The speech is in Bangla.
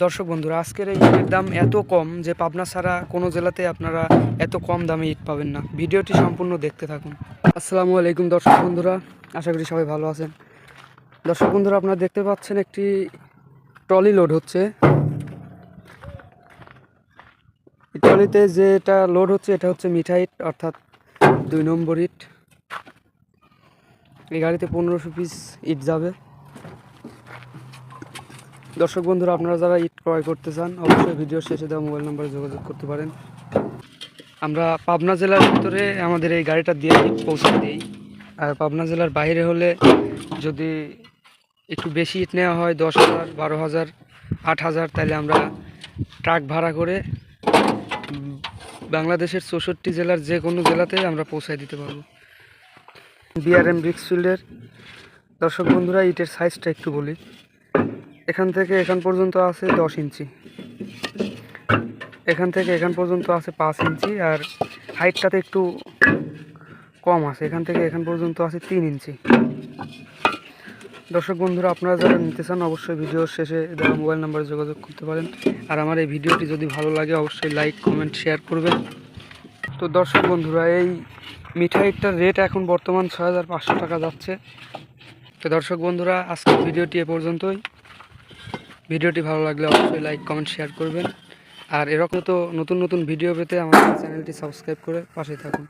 দর্শক বন্ধুরা, আজকের এই ইটের দাম এত কম যে পাবনা ছাড়া কোনো জেলাতে আপনারা এত কম দামে ইট পাবেন না। ভিডিওটি সম্পূর্ণ দেখতে থাকুন। আসসালামু আলাইকুম দর্শক বন্ধুরা, আশা করি সবাই ভালো আছেন। দর্শক বন্ধুরা, আপনারা দেখতে পাচ্ছেন একটি ট্রলি লোড হচ্ছে। ট্রলিতে যেটা লোড হচ্ছে, এটা হচ্ছে মিঠা ইট, অর্থাৎ দুই নম্বর ইট। এই গাড়িতে পনেরোশো পিস ইট যাবে। দর্শক বন্ধুরা, আপনারা যারা ইট ক্রয় করতে চান, অবশ্যই ভিডিও শেষে দেওয়া মোবাইল নাম্বারে যোগাযোগ করতে পারেন। আমরা পাবনা জেলার ভিতরে আমাদের এই গাড়িটা দিয়ে ইট পৌঁছে দিই। আর পাবনা জেলার বাইরে হলে যদি একটু বেশি ইট নেওয়া হয়, দশ হাজার, বারো হাজার, আট হাজার, তাহলে আমরা ট্রাক ভাড়া করে বাংলাদেশের চৌষট্টি জেলার যে কোনো জেলাতে আমরা পৌঁছায় দিতে পারব। বিআরএম ব্রিক্সফিল্ডের দর্শক বন্ধুরা, ইটের সাইজটা একটু বলি। এখান থেকে এখান পর্যন্ত আছে দশ ইঞ্চি। এখান থেকে এখান পর্যন্ত আছে পাঁচ ইঞ্চি আর হাইটটাতে একটু কম আছে। এখান থেকে এখান পর্যন্ত আছে তিন ইঞ্চি। দর্শক বন্ধুরা, আপনারা যারা নিতে চান অবশ্যই ভিডিওর শেষে দেওয়া মোবাইল নাম্বারে যোগাযোগ করতে পারেন। আর আমার এই ভিডিওটি যদি ভালো লাগে, অবশ্যই লাইক, কমেন্ট, শেয়ার করবেন। তো দর্শক বন্ধুরা, এই মিঠাইটার রেট এখন বর্তমান ছয় হাজার পাঁচশো টাকা যাচ্ছে। তো দর্শক বন্ধুরা, আজকের ভিডিওটি এ পর্যন্তই। ভিডিওটি ভালো লাগলে অবশ্যই লাইক, কমেন্ট, শেয়ার করবেন। আর এরকম তো নতুন নতুন ভিডিও পেতে আমাদের চ্যানেলটি সাবস্ক্রাইব করে পাশে থাকুন।